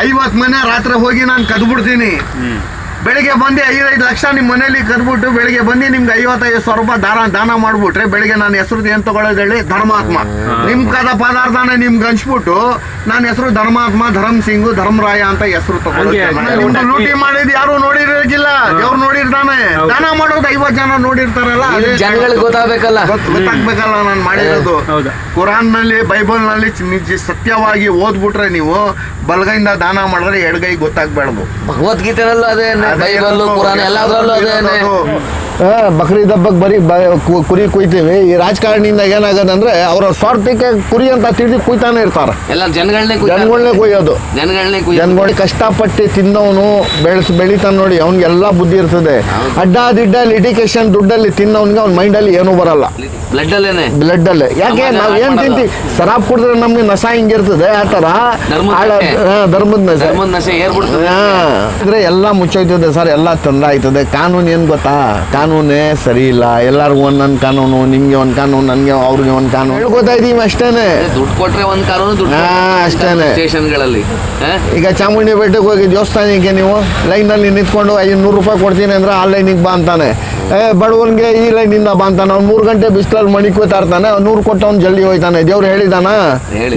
ಐವತ್ ಮನೆ ರಾತ್ರಿ ಹೋಗಿ ನಾನು ಕದ್ಬಿಡ್ತೀನಿ. ಬೆಳಿಗ್ಗೆ ಬಂದು ಐದೈದು ಲಕ್ಷ ನಿಮ್ಮ ಮನೇಲಿ ಕದ್ಬಿಟ್ಟು ಬೆಳಿಗ್ಗೆ ಬಂದು ನಿಮ್ಗೆ ಐವತ್ತೈದು ಸಾವಿರ ರೂಪಾಯಿ ದಾನ ದಾನ ಮಾಡ್ಬಿಟ್ರೆ ಬೆಳಿಗ್ಗೆ ನಾನು ಹೆಸರು ಏನ್ ತಗೊಳ್ಳೋದು ಹೇಳಿ ಧರ್ಮಾತ್ಮ. ನಿಮ್ ಕದ ಪದಾರ್ಥನ ನಿಮ್ಗೆ ಹಂಚ್ಬಿಟ್ಟು ನಾನು ಹೆಸರು ಧರ್ಮಾತ್ಮ ಧರ್ಮ ಸಿಂಗು ಧರ್ಮರಾಯ ಅಂತ ಹೆಸರು ಹಂಗೆ ಲೂಟಿ ಮಾಡಿದ್ ಯಾರು ನೋಡಿರೋದಿಲ್ಲ ದೇವ್ರು ನೋಡಿರ್ತಾನೆ. ದಾನ ಮಾಡೋದು ಐವತ್ ಜನ ನೋಡಿರ್ತಾರಲ್ಲ ಜನಗಳಿಗೆ ಗೊತ್ತಾಗಬೇಕಲ್ಲ. ಗೊತ್- ಗೊತ್ತಾಗ್ಬೇಕಲ್ಲ ನಾನು ಮಾಡಿರೋದು. ಕುರಾನ್ನಲ್ಲಿ ಬೈಬಲ್ನಲ್ಲಿ ಸತ್ಯವಾಗಿ ಓದ್ಬಿಟ್ರೆ ನೀವು ಬಲಗೈಯಿಂದ ದಾನ ಮಾಡಿದ್ರೆ ಎಡಗೈ ಗೊತ್ತಾಗ್ಬೇಡ್ದು ಭಗವದ್ಗೀತೆನಲ್ಲೂ ಅದೇನೆ? ಅದೇ ಬೈಬಲ್ ಇರೋದು, ಕುರಾನ್ ಎಲ್ಲದರಲ್ಲೂ ಅದೇನೆ. ಬಕ್ರೀದ್ ಹಬ್ಬಕ್ಕೆ ಬರೀ ಬ- ಕುರಿ ಕುಯ್ತೀವಿ. ಈ ರಾಜಕಾರಣಿಯಿಂದ ಏನಾಗದಂದ್ರೆ ಅವರ ಸ್ವಾರ್ಥಕ್ಕೆ ಕುರಿ ಅಂತ ತಿಳಿದು ಕುಯ್ತಾನೆ ಇರ್ತಾರೆ. ಎಲ್ಲ ಜನಗಳನ್ನೇ ಜನಗಳನ್ನೇ ಕುಯ್ಯೋದು. ಜನಗಳನ್ನೇ ಜನಗಳಿಗೆ ಕಷ್ಟಪಟ್ಟು ತಿನ್ನವನು ಬೆಳೆಸ್ ಬೆಳಿತಾನೆ ನೋಡಿ ಅವ್ನಿಗೆಲ್ಲ ಬುದ್ಧಿ ಇರ್ತದೆ. ಅಡ್ಡ ದಿಡ್ಡ ಲಿಟಿಕೇಶನ್ ದುಡ್ಡಲ್ಲಿ ತಿನ್ನೋನ್ಗೆ ಅವ್ನ ಮೈಂಡಲ್ಲಿ ಏನೂ ಬರಲ್ಲ. ಬ್ಲಡ್ ಬ್ಲಡ್ಡಲ್ಲೇ. ಬ್ಲಡ್ ಅಲ್ಲೇ ಯಾಕೆ ನಾವು ಏನ್ ತಿಂತಿ ತಿಂತೀವಿ? ಸರಾಬ್ ಕುಡಿದ್ರೆ ನಮ್ಗೆ ನಶ ಹಿಂಗಿರ್ತದೆ ಆ ತರ ಧರ್ಮದ ನಶೆ. ಹಾ, ಧರ್ಮದ ನಶೆ ಏರ್ಬಿಡ್ತದೆ. ಅಂದರೆ ಅಂದ್ರೆ ಎಲ್ಲ ಮುಚ್ಚೋಯ್ತದೆ. ಸರ್ ಎಲ್ಲ ತೊಂದರೆ ಆಗ್ತದೆ ಕಾನೂನು ಏನು ಗೊತ್ತಾ? ಕಾನೂನೇ ಸರಿ ಇಲ್ಲ. ಎಲ್ಲರಿಗೂ ಒಂದೊಂದು ಕಾನೂನು ನಿಮಗೆ ಒಂದು ಕಾನೂನು ನನಗೆ ಅವ್ರಿಗೆ ಒಂದು ಕಾನೂನು. ಹೇಳ್ಕೊತಾ ಇದೀವಿ ಅಷ್ಟೇ ದುಡ್ಡು ಕೊಟ್ರೆ ಒಂದು ಕಾನೂನು ದುಡ್ಡು ಹಾ, ಅಷ್ಟೇನೆ. ಸ್ಟೇಷನ್ಗಳಲ್ಲಿ. ಈಗ ಚಾಮುಂಡಿ ಬೆಟ್ಟಕ್ಕೆ ಹೋಗಿ ದೇವಸ್ಥಾನಕ್ಕೆ ನೀವು ಲೈನಲ್ಲಿ ನಿಂತ್ಕೊಂಡು ಐನೂರು ರೂಪಾಯಿ ಕೊಡ್ತೀನಿ ಅಂದ್ರೆ ಆ ಲೈನಿಗೆ ಬಾ ಅಂತಾನೆ. ಬಡವನ್ಗೆ ಈ ಲೈನಿಂದ ಬಾ ಅಂತಾನ ಅವ್ನು ಮೂರು ಗಂಟೆ ಬಿಸಿಲಲ್ಲಿ ಮಣಿಕೋತಾ ಇರ್ತಾನೆ ನೂರು ಕೊಟ್ಟು ಅವ್ನು ಜಲ್ದಿ ಹೋಯ್ತಾನೆ. ದೇವ್ರು ಹೇಳಿದಾನ?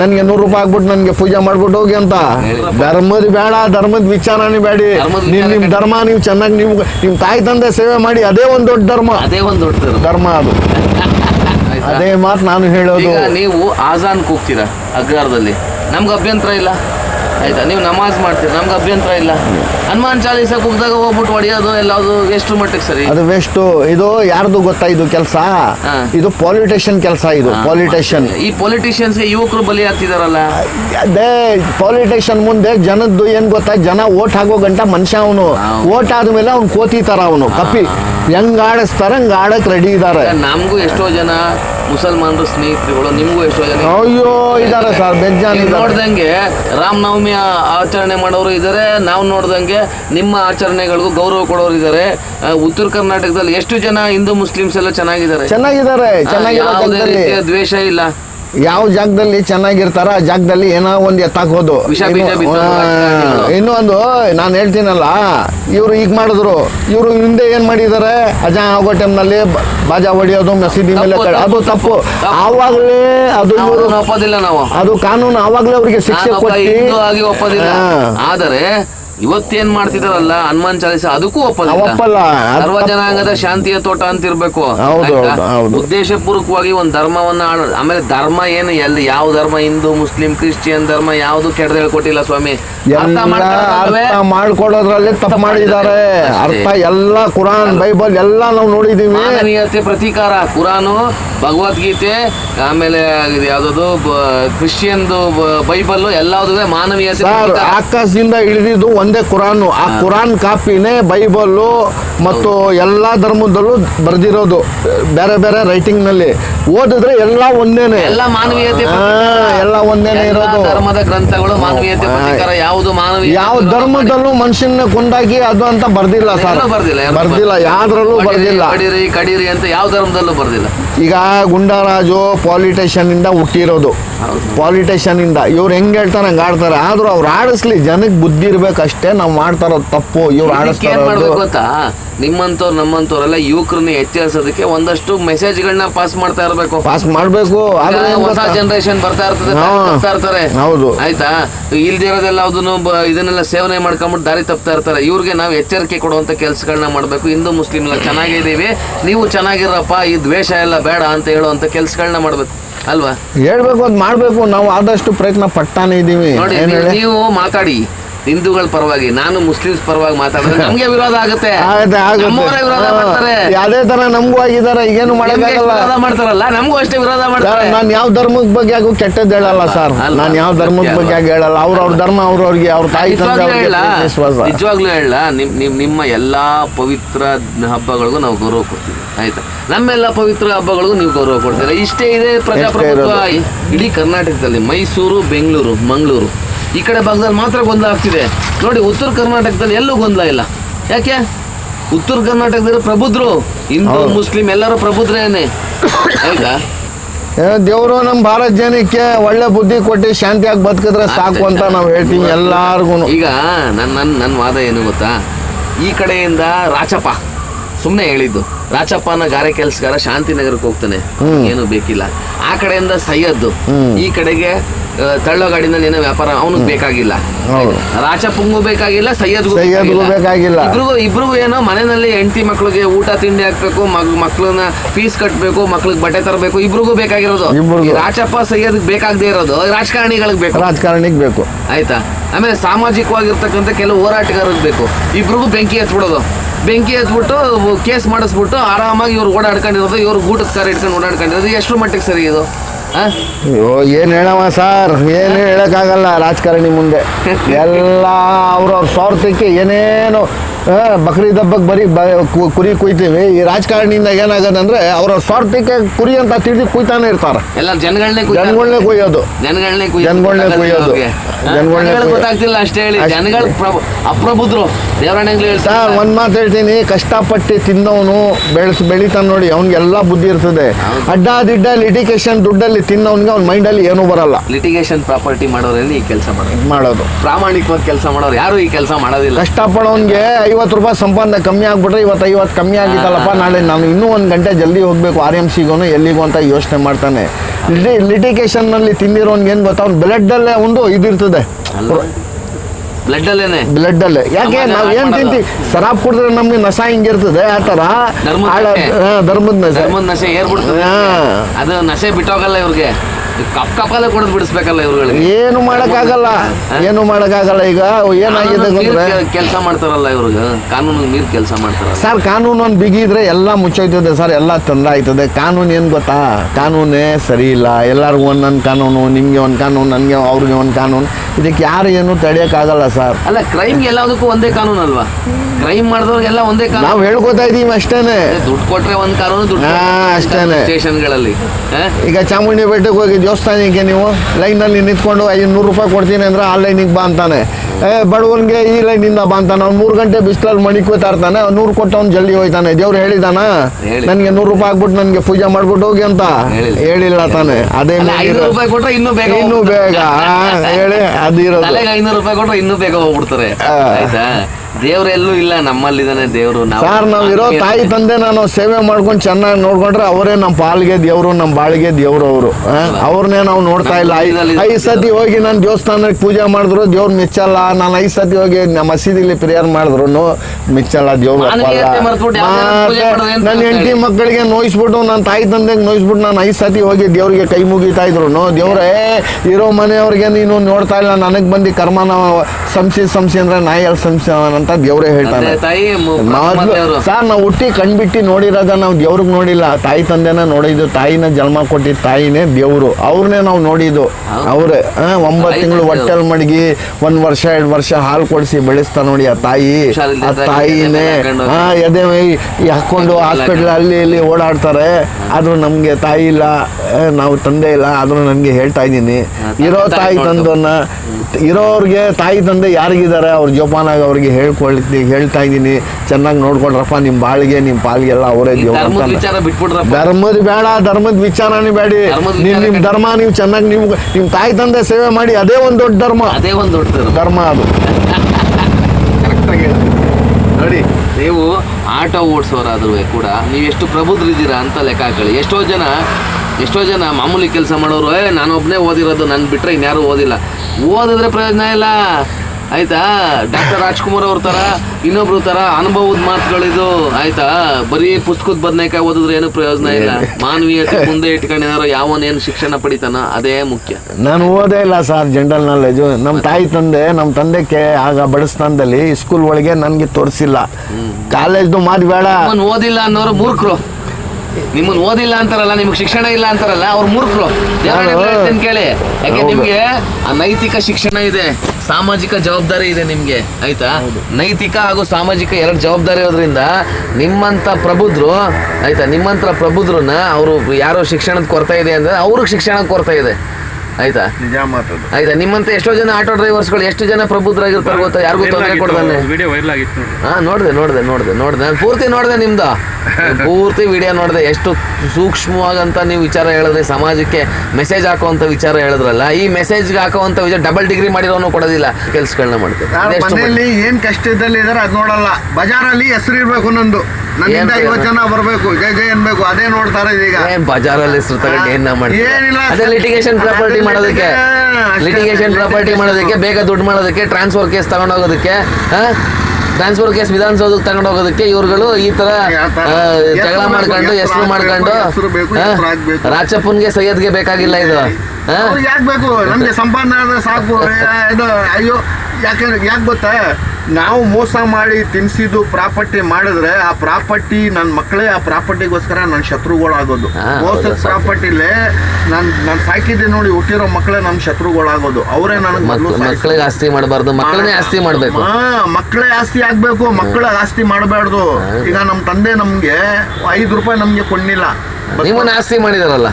ನನ್ಗೆ ನೂರು ರೂಪಾಯಿ ಹಾಕ್ಬಿಟ್ಟು ನನಗೆ ಪೂಜೆ ಮಾಡ್ಬಿಟ್ಟು ಹೋಗಿ ಅಂತ. ಧರ್ಮದ ಬೇಡ ಧರ್ಮದ ವಿಚಾರನೇ ಬೇಡಿ. ನಿಮ್ ನೀವು ನಿಮ್ಮ ಧರ್ಮ ನೀವು ಚೆನ್ನಾಗಿ ನೀವು ನಿಮ್ಮ ತಾಯಿ ತಂದೆ ಸೇವೆ ಮಾಡಿ ಅದೇ ಒಂದು ದೊಡ್ಡ ಧರ್ಮ. ಅದೇ ಒಂದು ದೊಡ್ಡ ಧರ್ಮ. ಅದು. ಅದೇ ಮಾತು ನಾನು ಹೇಳೋದು. ನೀವು ಆಜಾನ್ ಕೂಗ್ತೀರಾ ಅಗ್ರಾರದಲ್ಲಿ ನಮ್ಗೆ ಅಭ್ಯಂತರ ಇಲ್ಲ. ಆಯ್ತಾ? ನೀವು ನಮಾಜ್ ಮಾಡ್ತೀರಿ? ನಮ್ಗೆ ಅಭ್ಯಂತರ ಇಲ್ಲ. ಹನುಮಾನ್ ಚಾಲೀಸ ಕುಗ್ದಾಗ ಹೋಗ್ಬಿಟ್ಟು ಹೊಡೆಯೋದು ಎಲ್ಲದು ಎಷ್ಟು ಮಟ್ಟಿಗೆ ಸರಿ? ಅದು ವೆಸ್ಟ್ ಇದು ಯಾರ್ದು ಗೊತ್ತಾ ಇದು ಕೆಲಸ? ಇದು ಪಾಲಿಟಿಷಿಯನ್ ಕೆಲಸ ಇದು ಪಾಲಿಟಿಷಿಯನ್ ಈ ಪಾಲಿಟಿಷಿಯನ್ಸ್ ಯುವಕರು ಬಲಿ ಆಗ್ತಿದಾರಲ್ಲ ಅದೇ ಪಾಲಿಟಿಷಿಯನ್ ಮುಂದೆ ಜನದ್ದು ಏನ್ ಗೊತ್ತಾ? ಜನ ಓಟ್ ಹಾಕೋ ಗಂಟ ಮನುಷ್ಯ ಅವನು. ಓಟ್ ಆದ್ಮೇಲೆ ಅವ್ನು ಕೋತಿತಾರ ಅವನು ಕಪಿ. ಹೆಂಗ್ ಆಡಿಸ್ತಾರ ಹಂಗ್ ಆಡಕ್ ರೆಡಿ ಇದಾರೆ. ಈಗ ನಮಗೂ ಎಷ್ಟೋ ಜನ ಮುಸಲ್ಮಾನರು ಸ್ನೇಹಿತರುಗಳು ನಿಮಗೂ ಎಷ್ಟೋ ಜನ ಅಯ್ಯೋ ಇದಾರೆ ಸರ್ ಬೆಜ್ಜಾನ್ ನೋಡ್ದಂಗೆ ರಾಮನವಮಿ ಆಚರಣೆ ಮಾಡೋರು ಇದ್ದಾರೆ ನಾವು ನೋಡ್ದಂಗೆ ನಿಮ್ಮ ಆಚರಣೆಗಳಿಗೂ ಗೌರವ ಕೊಡೋರು ಇದ್ದಾರೆ ಉತ್ತರ ಕರ್ನಾಟಕದಲ್ಲಿ ಎಷ್ಟು ಜನ ಹಿಂದೂ ಮುಸ್ಲಿಮ್ಸ್ ಎಲ್ಲ ಚೆನ್ನಾಗಿದ್ದಾರೆ? ಚೆನ್ನಾಗಿದ್ದಾರೆ ಯಾವುದೇ ರೀತಿಯ ದ್ವೇಷ ಇಲ್ಲ. ಯಾವ ಜಾಗದಲ್ಲಿ ಚೆನ್ನಾಗಿರ್ತಾರ ಆ ಜಾಗದಲ್ಲಿ ಏನೋ ಒಂದು ಎತ್ತಾಕೋದು ವಿಷ ಬೀಜ ಬಿತ್ತೋದು ಆ, ರಾಜಕಾರಣಿಗಳು. ಇನ್ನೊಂದು ನಾನು ಹೇಳ್ತೀನಲ್ಲ ಇವರು ಈಗ ಮಾಡಿದ್ರು ಇವರು ಹಿಂದೆ ಏನ್ ಮಾಡಿದ್ದಾರೆ ಅಜಾ ಆಗೋ ಟೈಮ್ನಲ್ಲಿ ಬಾಜಾ ಹೊಡಿಯೋದು ಮಸೀದಿ ಮೇಲೆ ತಪ್ಪು, ಅದು ತಪ್ಪು. ಆವಾಗಲೇ ಅದು ನಾವು ಇವರು ಅದನ್ನ ಒಪ್ಪೋದಿಲ್ಲ ನಾವು ಅದು ಕಾನೂನು ಆವಾಗಲೇ ಅವ್ರಿಗೆ ಶಿಕ್ಷೆ ಕೊಟ್ಟಿ ಕೊಟ್ಟು ಹಿಂದೂ ಆಗಿ ಒಪ್ಪೋದಿಲ್ಲ ಹಾ. ಆದರೆ ಇವತ್ತೇನ್ ಮಾಡ್ತಿದಾರಲ್ಲ? ಹನುಮಾನ್ ಚಾಲಿಸ ಅದಕ್ಕೂ ಒಪ್ಪಲ್ಲ. ಸರ್ವ. ಜನಾಂಗದ ಶಾಂತಿಯ ತೋಟ ಅಂತ ಇರ್ಬೇಕು ಹೌದು. ಉದ್ದೇಶಪೂರ್ವಕವಾಗಿ ಒಂದ್ ಧರ್ಮವನ್ನ ಆಮೇಲೆ ಧರ್ಮ ಏನು? ಎಲ್ಲಿ ಯಾವ ಧರ್ಮ? ಹಿಂದೂ ಮುಸ್ಲಿಂ ಕ್ರಿಶ್ಚಿಯನ್ ಧರ್ಮ ಯಾವ್ದು ಕೆಡದ ಹೇಳ್ಕೊಟ್ಟಿಲ್ಲ ಸ್ವಾಮಿ. ಮಾಡ್ಕೊಡೋದ್ರಲ್ಲಿ ತಪ್ಪು ಮಾಡಿದ್ದಾರೆ. ಅರ್ಥ ಎಲ್ಲ ಕುರಾನ್ ಬೈಬಲ್ ಎಲ್ಲ ನಾವು ನೋಡಿದೀವಿ. ಮಾನವೀಯತೆ ಪ್ರತೀಕಾರ. ಕುರಾನು ಭಗವದ್ಗೀತೆ ಆಮೇಲೆ ಯಾವ್ದು ಕ್ರಿಶ್ಚಿಯನ್ ಕ್ರಿಶ್ಚಿಯನ್ದು ಬೈಬಲ್ ಎಲ್ಲಾದುವೆ ಮಾನವೀಯತೆ ಆಕಾಶದಿಂದ ಇಳಿದಿದ್ದು ಒಂದೇ ಕುರಾನ್ ಆ ಕುರಾನ್ ಕಾಪಿನೇ ಬೈಬಲ್ಲು ಮತ್ತು ಎಲ್ಲಾ ಧರ್ಮದಲ್ಲೂ ಬರ್ದಿರೋದು. ಬೇರೆ ಬೇರೆ ರೈಟಿಂಗ್ನಲ್ಲಿ ಓದಿದ್ರೆ ಎಲ್ಲ ಒಂದೇನೆ. ಎಲ್ಲ ಮಾನವೀಯತೆ ಎಲ್ಲ ಒಂದೇನೆ ಇರೋದು. ಧರ್ಮದ ಗ್ರಂಥಗಳು ಮಾನವೀಯತೆ. ಯಾವುದು ಮಾನವೀಯ ಯಾವ ಧರ್ಮದಲ್ಲೂ ಮನುಷ್ಯನ ಕೊಂಡಾಗಿ ಅದು ಅಂತ ಬರ್ದಿಲ್ಲ ಸರ್. ಬರ್ದಿಲ್ಲ ಯಾವ್ದ್ರಲ್ಲೂ ಬರ್ದಿಲ್ಲ. ಕಡೀರಿ ಕಡೀರಿ ಅಂತ ಯಾವ ಧರ್ಮದಲ್ಲೂ ಬರ್ದಿಲ್ಲ. ಈಗ ಗುಂಡಾರಾಜು ಪಾಲಿಟಿಷಿಯನ್ ಇಂದ ಹುಟ್ಟಿರೋದು. ಪಾಲಿಟಿಷಿಯನ್ ಇಂದ ಇವ್ರು ಹೆಂಗ್ ಹೇಳ್ತಾರೆ ಹಂಗ ಆಡ್ತಾರೆ. ಆದ್ರೂ ಅವ್ರು ಆಡಿಸ್ಲಿ ಜನಕ್ಕೆ ಬುದ್ಧಿ ಇರ್ಬೇಕಷ್ಟೇ ನಾವು ಮಾಡ್ತಾರೋ ತಪ್ಪು ಇವ್ರು ಮಾಡ್ಬೇಕು ಗೊತ್ತಾ? ನಿಮ್ಮಂತವ್ರ ನಮ್ಮಂತವ್ರೆಲ್ಲ ಯುವಕರನ್ನ ಎಚ್ಚರಿಸೋದಕ್ಕೆ ಒಂದಷ್ಟು ಮೆಸೇಜ್ಗಳನ್ನ ಪಾಸ್ ಮಾಡ್ತಾ ಇರಬೇಕು. ಪಾಸ್ ಮಾಡ್ಬೇಕು ಆದ್ರೆ ಹೊಸ ಜನರೇಷನ್ ಬರ್ತಾ ಇರ್ತದೆ ತಪ್ತಾ ಇರ್ತಾರೆ. ಹೌದು. ಆಯ್ತಾ? ಇಲ್ದಿರೋದೆಲ್ಲ ಅದನ್ನು ಇದನ್ನೆಲ್ಲ ಸೇವನೆ ಮಾಡ್ಕೊಂಬಿಟ್ಟು ದಾರಿ ತಪ್ತಾ ಇರ್ತಾರೆ. ಇವ್ರಿಗೆ ನಾವು ಎಚ್ಚರಿಕೆ ಕೊಡುವಂತ ಕೆಲಸಗಳನ್ನ ಮಾಡಬೇಕು. ಹಿಂದೂ ಮುಸ್ಲಿಮ್ ಎಲ್ಲ ಚೆನ್ನಾಗಿದ್ದೀವಿ. ನೀವು ಚೆನ್ನಾಗಿರಪ್ಪ ಈ ದ್ವೇಷ ಎಲ್ಲ ಬೇಡ ಅಂತ ಹೇಳುವಂತ ಕೆಲಸಗಳನ್ನ ಮಾಡ್ಬೇಕು. ಅಲ್ವಾ? ಹೇಳ್ಬೇಕು ಅದ್ ಮಾಡ್ಬೇಕು. ನಾವು ಆದಷ್ಟು ಪ್ರಯತ್ನ ಪಟ್ಟಾನೆ ಇದೀವಿ. ನೋಡಿ ನೀವು ಮಾತಾಡಿ. ಹಿಂದೂಗಳ ಪರವಾಗಿ ನಾನು ಮುಸ್ಲಿಮ್ಸ್ ಪರವಾಗಿ ಮಾತಾಡಿದ್ರೆ ನಮ್ಗೆ ವಿರೋಧ ಆಗುತ್ತೆ. ಆಗುತ್ತೆ ನಮ್ಮವರೇ ವಿರೋಧ ಮಾಡ್ತಾರೆ. ಅದೇ ತರ ನಮಗೂ ಆಗಿದ್ದಾರೆ ಈಗೇನು ನಿಮ್ಗೆ ಎಷ್ಟು ಮಾಡಕ್ಕಾಗಲ್ಲ. ವಿರೋಧ ಮಾಡ್ತಾರಲ್ಲ ನಮಗೂ ಅಷ್ಟೇ ವಿರೋಧ ಮಾಡ್ತಾರೆ. ನಾನು ಯಾವ ಧರ್ಮದ ಬಗ್ಗೆ ಆಗು ಕೆಟ್ಟದ್ದು ಹೇಳಲ್ಲ ಸರ್. ಅಲ್ಲ, ನಾನು ಯಾವ ಧರ್ಮದ ಬಗ್ಗೆ? ಆಗಿ ಹೇಳಲ್ಲ. ಅವ್ರ ಅವ್ರ ಧರ್ಮ ಅವ್ರವ್ರಿಗೆ ಅವ್ರ ತಾಯಿ ತಂದೆ ನಿಜವಾಗ್ಲೂ ಅವ್ರಿಗೆ ಹೇಳ ವಿಶ್ವಾಸ. ನಿಜವಾಗ್ಲೂ ಹೇಳ ನಿಮ್ ನಿಮ್ ನಿಮ್ಮ ಎಲ್ಲಾ ಪವಿತ್ರ ಹಬ್ಬಗಳಿಗೂ ನಾವು ಗೌರವ ಕೊಡ್ತೀವಿ ಆಯ್ತಾ? ನಮ್ಮೆಲ್ಲ ಪವಿತ್ರ ಹಬ್ಬಗಳಿಗೂ ನೀವು ಗೌರವ ಕೊಡ್ತೀರಾ? ಇಷ್ಟೇ ಇದೆ ಪ್ರಜಾಪ್ರಭುತ್ವ ಇಡೀ ಕರ್ನಾಟಕದಲ್ಲಿ ಮೈಸೂರು ಬೆಂಗಳೂರು ಮಂಗಳೂರು. ಈ ಕಡೆ ಭಾಗದಲ್ಲಿ ಮಾತ್ರ ಗೊಂದಲ ಆಗ್ತಿದೆ. ನೋಡಿ ಉತ್ತರ ಕರ್ನಾಟಕದಲ್ಲಿ ಎಲ್ಲೂ ಗೊಂದಲ ಇಲ್ಲ. ಯಾಕೆ? ಉತ್ತರ ಕರ್ನಾಟಕದಲ್ಲಿ ಪ್ರಬುದ್ಧರು ಹಿಂದೂ. ಮುಸ್ಲಿಂ ಎಲ್ಲರೂ ಪ್ರಬುದ್ರೇನೆ ಆಯ್ತಾ ದೇವರು ನಮ್ಮ ಭಾರತ ಜನಕ್ಕೆ ಒಳ್ಳೆ ಬುದ್ಧಿ ಕೊಟ್ಟು ಶಾಂತಿಯಾಗಿ ಬದುಕಿದ್ರೆ ಸಾಕು ಅಂತ ನಾವು ಹೇಳ್ತೀವಿ ಎಲ್ಲಾರ್ಗು ಈಗ ನನ್ನ ನನ್ನ ನನ್ನ ವಾದ ಏನು ಗೊತ್ತಾ? ಈ ಕಡೆಯಿಂದ ರಾಚಪ್ಪ. ಸುಮ್ಮನೆ ಹೇಳಿದ್ದು ರಾಚಪ್ಪನ ಗಾರೆ ಕೆಲಸಗಾರ ಶಾಂತಿನಗರಕ್ಕೆ ಹೋಗ್ತಾನೆ ಏನು ಬೇಕಿಲ್ಲ. ಆ ಕಡೆಯಿಂದ ಸೈಯದ್ದು ಈ ಕಡೆಗೆ ತಳ್ಳೋ ಗಾಡಿನ ಏನೋ ವ್ಯಾಪಾರ ಅವನಿಗೆ ಬೇಕಾಗಿಲ್ಲ. ರಾಚಪ್ಪಂಗೂ ಬೇಕಾಗಿಲ್ಲ ಸೈಯದ್ಗೂ ಬೇಕಾಗಿಲ್ಲ. ಇಬ್ರಿಗೂ ಇಬ್ರಿಗೂ ಏನೋ ಮನೆಯಲ್ಲಿ ಹೆಂಡತಿ ಮಕ್ಳಿಗೆ ಊಟ ತಿಂಡಿ ಹಾಕ್ಬೇಕು ಮಗ್ ಮಕ್ಳನ್ನ ಫೀಸ್ ಕಟ್ಟಬೇಕು ಮಕ್ಳಿಗೆ ಬಟ್ಟೆ ತರಬೇಕು ಇಬ್ರಿಗೂ ಬೇಕಾಗಿರೋದು. ರಾಚಪ್ಪ ಸೈಯದ್ ಬೇಕಾಗದೇ ಇರೋದು ರಾಜಕಾರಣಿಗಳಿಗೆ ಬೇಕು. ರಾಜಕಾರಣಿಗೆ ಬೇಕು. ಆಯ್ತಾ? ಆಮೇಲೆ ಸಾಮಾಜಿಕವಾಗಿರ್ತಕ್ಕಂಥ ಕೆಲವು ಹೋರಾಟಗಾರರಿಗೆ ಬೇಕು. ಇಬ್ರಿಗೂ ಬೆಂಕಿ ಹತ್ಬಿಡೋದು. ಬೆಂಕಿ ಹಚ್ಬಿಟ್ಟು ಕೇಸ್ ಮಾಡಿಸ್ಬಿಟ್ಟು ಆರಾಮಾಗಿ ಇವ್ರು ಓಡಾಡ್ಕೊಂಡಿರೋದು, ಇವ್ರು ಗೂಟದ ಕಾರ್ ಇಟ್ಕೊಂಡು ಓಡಾಡ್ಕೊಂಡಿರೋದು. ಎಷ್ಟು ಮಟ್ಟಿಗೆ ಸರಿ ಇದು? ಅಯ್ಯೋ, ಏನು ಹೇಳವ ಸರ್? ಏನು ಹೇಳೋಕ್ಕಾಗಲ್ಲ ರಾಜಕಾರಣಿ ಮುಂದೆ. ಎಲ್ಲ ಅವ್ರವ್ರ ಸ್ವಾರ್ಥಕ್ಕೆ ಏನೇನು ಬಕ್ರೀದ್ ಹಬ್ಬಕ್ಕೆ ಬರೀ ಬ ಕುರಿ ಕುಯ್ತೀವಿ. ಈ ರಾಜಕಾರಣಿಯಿಂದ ಏನಾಗೋದಂದ್ರೆ ಅವರ ಸ್ವಾರ್ಥಕ್ಕೆ ಕುರಿ ಅಂತ ತಿಳಿದು ಕುಯ್ತಾನೆ ಇರ್ತಾರೆ. ಎಲ್ಲ ಜನಗಳನ್ನೇ ಜನಗಳನ್ನೇ ಕೊಯ್ಯೋದು. ಜನಗಳನ್ನೇ ಜನಗಳ್ನೇ ಕುಯ್ಯೋದು. ಜನಗಳ್ನೇ ಕುಯ್ಯೋದು. ಗೊತ್ತಾಗ್ತಿಲ್ಲ ಅಷ್ಟೇ ಹೇಳಿ. ಜನಗಳ ದೇವರಣ್ಣಗಳು ಸರ್ ಒಂದು ಮಾತು ಹೇಳ್ತೀನಿ. ಕಷ್ಟಪಟ್ಟು ತಿನ್ನೋನು ಬೆಳೆಸ್ ಬೆಳಿತಾನೆ ನೋಡಿ ಅವ್ನಿಗೆಲ್ಲ ಬುದ್ಧಿ ಇರ್ತದೆ. ಅಡ್ಡ ದಿಡ್ಡ ಲಿಟಿಗೇಷನ್ ದುಡ್ಡಲ್ಲಿ ತಿನ್ನೋನ್ಗೆ ಅವ್ನ ಮೈಂಡಲ್ಲಿ ಏನೂ ಬರಲ್ಲ. ಲಿಟಿಗೇಷನ್ ಪ್ರಾಪರ್ಟಿ ಮಾಡೋರಲ್ಲಿ ಈ ಕೆಲಸ ಮಾಡೋದು. ಮಾಡೋದು. ಪ್ರಾಮಾಣಿಕವಾಗಿ ಕೆಲಸ ಮಾಡೋರು. ಯಾರು ಈ ಕೆಲಸ ಮಾಡೋದಿಲ್ಲ. ಕಷ್ಟಪಡೋನ್ಗೆ ಐವತ್ತು ರೂಪಾಯಿ ಸಂಪಾದನೆ ಕಮ್ಮಿ ಆಗ್ಬಿಟ್ರೆ ಇವತ್ತು ಐವತ್ತು ಕಮ್ಮಿ ಆಗಿತ್ತಲ್ಲಪ್ಪ ನಾಳೆ ನಾನು ಇನ್ನೂ ಒಂದು ಗಂಟೆ ಜಲ್ದಿ ಹೋಗಬೇಕು ಆರ್ ಎಂ ಸಿಗೋನು ಎಲ್ಲಿಗೂ ಅಂತ ಯೋಚನೆ ಮಾಡ್ತಾನೆ. ಲಿಟಿ ಲಿಟಿಕೇಶನ್ನಲ್ಲಿ ತಿಂದಿರೋನ್ಗೆ ಏನು ಗೊತ್ತಾ? ಅವ್ನು ಬ್ಲಡ್ಡಲ್ಲೇ ಒಂದು ಇದಿರ್ತದೆ ಬ್ಲಡ್ ಅಲ್ಲೇನೆ ಬ್ಲಡ್ಡಲ್ಲೇ ಯಾಕೆ? ನಾವು ಏನು. ತಿಂತೀವಿ? ಸರಾಬ್ ಕುಡಿದ್ರೆ ನಮಗೆ ನಶ ಹಿಂಗಿರ್ತದೆ ಆ ಥರ. ಧರ್ಮದ ನಶೆ. ಧರ್ಮದ ನಶೆ ಏರ್ಬಿಡ್ತದೆ. ಅದು ನಶೆ ಬಿಟ್ಟೋಗಲ್ಲ ಇವ್ರಿಗೆ. ಕಪ್ ಕಪ್ಪಲ್ಲೇ ಕೊಡದ್ ಬಿಡಿಸ್ಬೇಕಲ್ಲ ಇವ್ರುಗಳಿಗೆ? ಏನು ಮಾಡಕ್ಕಾಗಲ್ಲ. ಏನು ಮಾಡಕ್ಕಾಗಲ್ಲ ಈಗ. ಏನಾಗಿದೆ ಕೆಲಸ ಮಾಡ್ತಾರಲ್ಲ ಇವ್ರಿಗೆ? ಕಾನೂನು ಮೀರ್ ಕೆಲಸ ಮಾಡ್ತಾರ ಸರ್ ಕಾನೂನು ಒಂದು ಬಿಗಿದ್ರೆ ಎಲ್ಲ ಮುಚ್ಚೋಯ್ತದೆ ಸರ್ ಎಲ್ಲ ತೊಂದರೆ ಆಯ್ತದೆ ಕಾನೂನು ಏನು ಗೊತ್ತಾ? ಕಾನೂನೇ ಸರಿ ಇಲ್ಲ. ಎಲ್ಲರಿಗೂ ಒಂದೊಂದು ಕಾನೂನು ನಿಮಗೆ ಒಂದು ಕಾನೂನು ನನಗೆ ಅವ್ರಿಗೆ ಒಂದು ಕಾನೂನು. ಇದಕ್ಕೆ ಯಾರು ಏನು ತಡೆಯೋಕ್ಕಾಗಲ್ಲ ಸರ್. ಅಲ್ಲ ಕ್ರೈಮ್ ಎಲ್ಲದಕ್ಕೂ ಒಂದೇ ಕಾನೂನು ಅಲ್ವಾ? ಕ್ರೈಮ್ ಮಾಡಿದವ್ರಿಗೆಲ್ಲ ಒಂದೇ ನಾವು ಕಾನೂನು ಹೇಳ್ಕೊತಾ ಇದೀವಿ ಅಷ್ಟೇನೆ. ದುಡ್ಡು ಕೊಟ್ರೆ ಒಂದ್ ಕಾನೂನು ದುಡ್ಡು ಹಾ, ಅಷ್ಟೇನೆ. ಸ್ಟೇಷನ್ಗಳಲ್ಲಿ ಈಗ ಚಾಮುಂಡಿ ಬೆಟ್ಟಕ್ಕೆ ಹೋಗಿ ದೇವಸ್ಥಾನಕ್ಕೆ ನೀವು ಲೈನಲ್ಲಿ ನಿಂತ್ಕೊಂಡು ಐದು ನೂರು ರೂಪಾಯಿ ಕೊಡ್ತೀನಿ ಅಂದ್ರೆ ಆ ಲೈನಿಗೆ ಬಾ ಅಂತಾನೆ. ಏ ಬಡವನ್ಗೆ ಈ ಲೈನಿಂದ ಬಾ ಅಂತಾನೆ. ಅವ್ನು ಮೂರು ಗಂಟೆ ಬಿಸಿಲಲ್ಲಿ ಮಣಿಕೋತಾ ಇರ್ತಾನೆ. ಅವ್ನು ನೂರು ಕೊಟ್ಟು ಅವ್ನು ಜಲ್ದಿ ಹೋಯ್ತಾನೆ. ದೇವ್ರು ಹೇಳಿದಾನ? ಹೇಳಿ. ನನಗೆ ನೂರು ರೂಪಾಯಿ ಹಾಕ್ಬಿಟ್ಟು ನನಗೆ ಪೂಜೆ ಮಾಡ್ಬಿಟ್ಟು ಹೋಗಿ ಅಂತ. ಹೇಳಿಲ್ಲ. ತಾನೆ. ಅದೇ ಇನ್ನೂ ಬೇಗ ಇನ್ನೂ ಬೇಗ. ಹೇಳಿ ಅದಿರೋದು. ಇರೋದು ಐನೂರು ರೂಪಾಯಿ ಕೊಟ್ಟರೆ ಇನ್ನೂ ಬೇಗ ಹೋಗ್ಬಿಡ್ತಾರೆ. ಆಯ್ತಾ? ದೇವ್ರೆಲ್ಲೂ ಇಲ್ಲ ನಮ್ಮಲ್ಲಿದ್ದಾನೆ ದೇವ್ರು ಸರ್ ನಾವು ಇರೋ ತಾಯಿ ತಂದೆ ನಾನು ಸೇವೆ ಮಾಡ್ಕೊಂಡು ಚೆನ್ನಾಗಿ ನೋಡ್ಕೊಂಡ್ರೆ ಅವರೇ ನಮ್ಮ ಪಾಲ್ಗೆ ದೇವ್ರು ನಮ್ಮ ಬಾಳಿಗೆ ದೇವ್ರು ಅವರು. ಅವ್ರನ್ನೇ ನಾವು ನೋಡ್ತಾ ಇಲ್ಲ. ಐದು ಸತಿ ಹೋಗಿ ನಾನು ದೇವಸ್ಥಾನಕ್ಕೆ ಪೂಜೆ ಮಾಡಿದ್ರು ದೇವ್ರು ಮೆಚ್ಚಲ್ಲ. ನಾನು ಐದು ಸತಿ ಹೋಗಿ ನಮ್ಮ ಮಸೀದಿಲಿ ಪ್ರೇಯರ್ ಮಾಡಿದ್ರು ಮೆಚ್ಚಲ್ಲ ದೇವ್ರು ನನ್ನ ಹೆಂಡತಿ? ಮಕ್ಕಳಿಗೆ ನೋಯಿಸ್ಬಿಟ್ಟು ನನ್ನ ತಾಯಿ ತಂದೆಗೆ ನೋಯಿಸ್ಬಿಟ್ಟು ನಾನು ಐದು ಸತಿ ಹೋಗಿ ದೇವ್ರಿಗೆ ಕೈ ಮುಗಿತಾ ಇದ್ರು ದೇವ್ರೇ ಇರೋ ಮನೆಯವ್ರಿಗೆ ನೀನು ನೋಡ್ತಾ ಇಲ್ಲ. ನನಗೆ ಬಂದು ಕರ್ಮನ ಸಂಸಿ ಸಂಸಿ ಅಂದ್ರೆ ನಾಯಿ ಎಲ್ಲಿ ಸಂಸಿ ಅಂತ ದೇವ್ರೆ ಹೇಳ್ತಾನೆ. ತಾಯಿ ಮು- ಮೊದ್ಲು- ಸರ್ ನಾವು ಹುಟ್ಟಿ ಕಣ್ಬಿಟ್ಟು ನೋಡಿರೋದ ನಾವು ದೇವ್ರಿಗೆ ನೋಡಿಲ್ಲ. ತಾಯಿ ತಂದೆನ ನೋಡಿದ್ದು ತಾಯಿನ ಜನ್ಮ ಕೊಟ್ಟಿದ್ದ ತಾಯಿನೇ ದೇವ್ರು. ಅವ್ರನ್ನೇ ನಾವು ನೋಡಿದ್ದು. ಅವ್ರೆ ಒಂಬತ್ತು ತಿಂಗಳು ಹೊಟ್ಟೆಲ್ ಮಡಗಿ ಒಂದ್ ವರ್ಷ ಎರಡು ವರ್ಷ ಹಾಲು ಕೊಡಿಸಿ ಬೆಳೆಸ್ತಾ ನೋಡಿ ಆ ತಾಯಿ. ಆ ತಾಯಿನೇ ಎದೆ ಹಾಕೊಂಡು ಹಾಸ್ಪಿಟ್ಲ್ ಅಲ್ಲಿ ಇಲ್ಲಿ ಓಡಾಡ್ತಾರೆ. ಆದ್ರೂ ನಮ್ಗೆ ತಾಯಿ ಇಲ್ಲ ನಾವು ತಂದೆ ಇಲ್ಲ ಆದ್ರೂ ನನಗೆ ಹೇಳ್ತಾ ಇದ್ದೀನಿ. ಇರೋ ತಾಯಿ. ತಂದನ್ನ ಇರೋರ್ಗೆ ತಾಯಿ ತಂದೆ ಯಾರಿಗಿದ್ದಾರೆ? ಅವ್ರ ಜೋಪಾನಾಗ ಅವ್ರಿಗೆ ಹೇಳ್ಕೊಳ್ತಿ ಹೇಳ್ತಾ ಇದ್ದೀನಿ. ಚೆನ್ನಾಗಿ ನೋಡ್ಕೊಳ್ರಪ್ಪ ನಿಮ್ಮ ಬಾಳಿಗೆ ನಿಮ್ಮ ಪಾಲ್ಗೆಲ್ಲ ಅವರೇ ಧರ್ಮದ ವಿಚಾರ ಬಿಟ್ಬಿಡ್ರಪ್ಪ. ಧರ್ಮದ ಬೇಡ ಧರ್ಮದ ವಿಚಾರನೇ ಬೇಡಿ. ನೀವು ನಿಮ್ ನಿಮ್ ಧರ್ಮ ನೀವು ಚೆನ್ನಾಗಿ ನೀವು ನಿಮ್ಮ ತಾಯಿ ತಂದೆ ಸೇವೆ ಮಾಡಿ ಅದೇ ಒಂದು ದೊಡ್ಡ ಧರ್ಮ. ಅದೇ ಒಂದು ದೊಡ್ಡ ಧರ್ಮ. ಧರ್ಮ ಅದು. ನೋಡಿ ನೀವು ಆಟೋ ಓಡಿಸೋರಾದ್ರೂ ಕೂಡ ನೀವು ಎಷ್ಟು ಪ್ರಬುದ್ಧರಿದ್ದೀರಾ ಅಂತ ಲೆಕ್ಕ ಹಾಕೊಳ್ಳಿ. ಎಷ್ಟೋ ಜನ ಎಷ್ಟೋ ಜನ ಮಾಮೂಲಿ ಕೆಲಸ ಮಾಡೋರು ಏ ನಾನೊಬ್ಬನೇ ಓದಿರೋದು ನನ್ನ ಬಿಟ್ಟರೆ ಇನ್ಯಾರು ಓದಿಲ್ಲ. ಓದಿದ್ರೆ ಪ್ರಯೋಜನ ಇಲ್ಲ. ಆಯ್ತಾ? ಡಾಕ್ಟರ್ ರಾಜ್ಕುಮಾರ್ ಅವ್ರ ಥರ ಇನ್ನೊಬ್ರು ಥರ ಅನುಭವದ ಮಾತುಗಳಿದು ಆಯ್ತಾ? ಬರೀ ಪುಸ್ತಕದ ಬದನೇಕಾಯಿ ಓದಿದ್ರೆ ಏನು ಪ್ರಯೋಜನ ಇಲ್ಲ. ಮಾನವೀಯತೆ ಮುಂದೆ ಇಟ್ಕೊಂಡಿರೋ ಯಾವನೇನು ಶಿಕ್ಷಣ ಪಡಿತಾನ ಅದೇ ಮುಖ್ಯ. ನಾನು ಓದೇ ಇಲ್ಲ ಸರ್ ಜನರಲ್ ನಾಲೆಜು ನಮ್ಮ ತಾಯಿ ತಂದೆ ನಮ್ಮ ತಂದೆ ಕೆ ಆಗ ಬಡಸ್ತಾನದಲ್ಲಿ ಸ್ಕೂಲ್ ಒಳಗೆ ನನಗೆ ತೋರಿಸಿಲ್ಲ. ಕಾಲೇಜ್ದು ಮಾತು ಬೇಡ. ಓದಿಲ್ಲ ಅನ್ನೋರು ಮೂರ್ಖರು. ನಿಮ್ಮನ್ನ ಓದಿಲ್ಲ ಅಂತಾರಲ್ಲ ನಿಮ್ಗೆ ಶಿಕ್ಷಣ ಇಲ್ಲ ಅಂತಾರಲ್ಲ ಅವ್ರು ಮೂರ್ಖರು. ಕೇಳಿ. ಯಾಕೆ. ನಿಮ್ಗೆ ಆ ನೈತಿಕ ಶಿಕ್ಷಣ ಇದೆ ಸಾಮಾಜಿಕ ಜವಾಬ್ದಾರಿ ಇದೆ ನಿಮ್ಗೆ ಆಯ್ತಾ? ನೈತಿಕ ಹಾಗೂ ಸಾಮಾಜಿಕ ಎರಡು ಜವಾಬ್ದಾರಿ ಇರೋದ್ರಿಂದ ನಿಮ್ಮಂತ ಪ್ರಬುದ್ರು ಆಯ್ತಾ? ನಿಮ್ಮಂತ ಪ್ರಬುದ್ರನ್ನ ಅವರು ಯಾರೋ ಶಿಕ್ಷಣದ ಕೊರತೆ ಇದೆ ಅಂದ್ರೆ ಅವ್ರಿಗೆ ಶಿಕ್ಷಣ ಕೊರತೆ ಇದೆ. ಆಯ್ತಾ? ನಿಜ ಮಾತದು ಆಯ್ತಾ? ನಿಮ್ಮಂತ ಎಷ್ಟೋ ಜನ ಆಟೋ ಡ್ರೈವರ್ಸ್ಗಳು ಎಷ್ಟು ಜನ ಪ್ರಬುದ್ಧರಾಗಿರ್ತಾರೆ ಗೊತ್ತಾ? ಯಾರಿಗೂ ತೊಂದರೆ ಕೊಡ್ದಾನೆ ವಿಡಿಯೋ ವೈರಲ್ ಆಗಿತ್ತು ಹಾ ನೋಡಿದೆ ನೋಡಿದೆ ನೋಡಿದೆ ನೋಡಿದೆ. ನಾನು ಪೂರ್ತಿ ನೋಡಿದೆ ನಿಮ್ದು. ಪೂರ್ತಿ ವಿಡಿಯೋ ನೋಡಿದೆ. ಎಷ್ಟು ಸೂಕ್ಷ್ಮವಾಗಂತ ನೀವು ವಿಚಾರ ಹೇಳಿದ್ರೆ ಸಮಾಜಕ್ಕೆ ಮೆಸೇಜ್ ಹಾಕುವಂತ ವಿಚಾರ ಹೇಳಿದ್ರಲ್ಲ ಈ ಮೆಸೇಜ್ಗೆ ಹಾಕುವಂತ ವಿಚಾರ ಡಬಲ್ ಡಿಗ್ರಿ ಮಾಡಿರೋನು ಕೊಡೋದಿಲ್ಲ ಕೆಲ್ಸಗಳನ್ನ ಅದೆಷ್ಟು ಮನೆಯಲ್ಲಿ ಏನು ಕಷ್ಟದಲ್ಲಿ ಇದಾರೆ ಅದ್ ನೋಡಲ್ಲ. ಬಜಾರಲ್ಲಿ ಹೆಸರು ಇರಬೇಕು ನಂದು ನನ್ನಿಂದ ಐವತ್ತು ಜನ ಬರಬೇಕು ಜೈ ಜೈ ಅನ್ಬೇಕು ಅದೇ ನೋಡ್ತಾರೆ ಈಗ ಏನ್ ಬಜಾರಲ್ಲಿ ಹೆಸರು ತಗೊಂಡು ಏನ್ ಮಾಡಿ ಏನಿಲ್ಲ ಅದೇ ಲಿಟಿಗೇಷನ್ ಪ್ರಾಪರ್ಟಿ ಮಾಡೋದಕ್ಕೆ. ಲಿಟಿಗೇಷನ್ ಪ್ರಾಪರ್ಟಿ ಮಾಡೋದಕ್ಕೆ ಬೇಗ ದುಡ್ಡು ಮಾಡೋದಕ್ಕೆ ಟ್ರಾನ್ಸ್ಫರ್ ಕೇಸ್ ತಗೊಂಡೋಗೋದಕ್ಕೆ ಟ್ರಾನ್ಸ್ಫರ್ ಕೇಸ್ ವಿಧಾನಸೌಧಕ್ಕೆ ತಗೊಂಡೋಗೋದಕ್ಕೆ ಇವ್ರುಗಳು ಈ ತರ ಜಗಳ ಮಾಡ್ಕೊಂಡು ಹೆಸ್ರು ಮಾಡ್ಕೊಂಡು ರಾಚಪ್ಪನ್ಗೆ ಸೈಯದ್ಗೆ ಬೇಕಾಗಿಲ್ಲ ಇದು? ಯಾಕೆ ಬೇಕು? ನಮ್ಗೆ ಸಂಪಾದನೆ ಸಾಕು ಇದು ಅಯ್ಯೋ ಯಾಕೆ ಯಾಕೆ ಗೊತ್ತಾ? ನಾವು ಮೋಸ ಮಾಡಿ ತಿನ್ಸಿದ್ದು ಪ್ರಾಪರ್ಟಿ ಮಾಡಿದ್ರೆ ಆ ಪ್ರಾಪರ್ಟಿ ನನ್ನ ಮಕ್ಕಳೇ ಆ ಪ್ರಾಪರ್ಟಿಗೋಸ್ಕರ ನನ್ನ ಶತ್ರುಗಳಾಗೋದು. ಮೋಸದ ಪ್ರಾಪರ್ಟಿಲೇ ನಾನು ನಾನು ಸಾಕಿದ್ದೆ ನೋಡಿ ಹುಟ್ಟಿರೋ ಮಕ್ಕಳೇ ನಮ್ಮ ಶತ್ರುಗಳಾಗೋದು. ಅವರೇ ನನಗೆ ಮೊದಲು ಆಸ್ತಿ ಮಾಡಬಾರ್ದು ಮಕ್ಕಳೇ ಆಸ್ತಿ ಮಾಡಬೇಕು. ಹಾ ಮಕ್ಕಳೇ ಆಸ್ತಿ ಆಗ್ಬೇಕು ಮಕ್ಕಳ ಆಸ್ತಿ ಮಾಡಬಾರ್ದು. ಈಗ ನಮ್ಮ ತಂದೆ ನಮ್ಗೆ ಐದು ರೂಪಾಯಿ ನಮ್ಗೆ ಕೊಡ್ಲಿಲ್ಲ. ನೀವು ಆಸ್ತಿ ಮಾಡಿದಾರಲ್ಲ.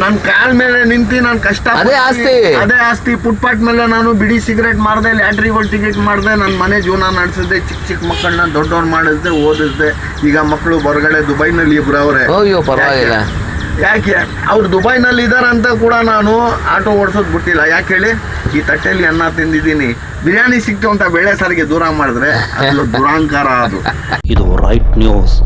ನನ್ ಕಾಲ್ ಮೇಲೆ ನಿಂತಿ ನಾನು ಕಷ್ಟ ಅದೇ ಆಸ್ತಿ. ಅದೇ ಆಸ್ತಿ. ಫುಟ್ಪಾತ್ ಮೇಲೆ ನಾನು ಬಿಡಿ ಸಿಗರೇಟ್ ಮಾರ್ದೆ ಲ್ಯಾಟ್ರಿಗಳು ಟಿಕೆಟ್ ಮಾಡಿದೆ ನನ್ನ ಮನೆ ಜೀವನ ನಡೆಸಿದ್ದೆ ಚಿಕ್ಕ ಚಿಕ್ಕ ಮಕ್ಕಳನ್ನ ದೊಡ್ಡವ್ರು ಮಾಡಿಸ್ದೆ ಓದಿಸ್ದೆ ಈಗ ಮಕ್ಕಳು ಹೊರಗಡೆ ದುಬೈನಲ್ಲಿ ಇಬ್ರು ಅವ್ರೆ. ಅಯ್ಯೋ ಪರವಾಗಿಲ್ಲ. ಯಾಕೆ? ಅವ್ರು ದುಬೈನಲ್ಲಿ ಇದ್ದಾರೆ ಅಂತ ಕೂಡ ನಾನು ಆಟೋ ಓಡಿಸೋದು ಬಿಟ್ಟಿಲ್ಲ. ಯಾಕೆ ಹೇಳಿ? ಈ ತಟ್ಟೆಯಲ್ಲಿ ಅನ್ನ ತಿಂದಿದ್ದೀನಿ. ಬಿರಿಯಾನಿ ಸಿಕ್ತು ಅಂತ ಬೇಳೆ ಸಾರಿಗೆ ದೂರ ಮಾಡಿದ್ರೆ ಅದು ದುರಾಂಕಾರ ಅದು. ಇದು ರೈಟ್ ನ್ಯೂಸ್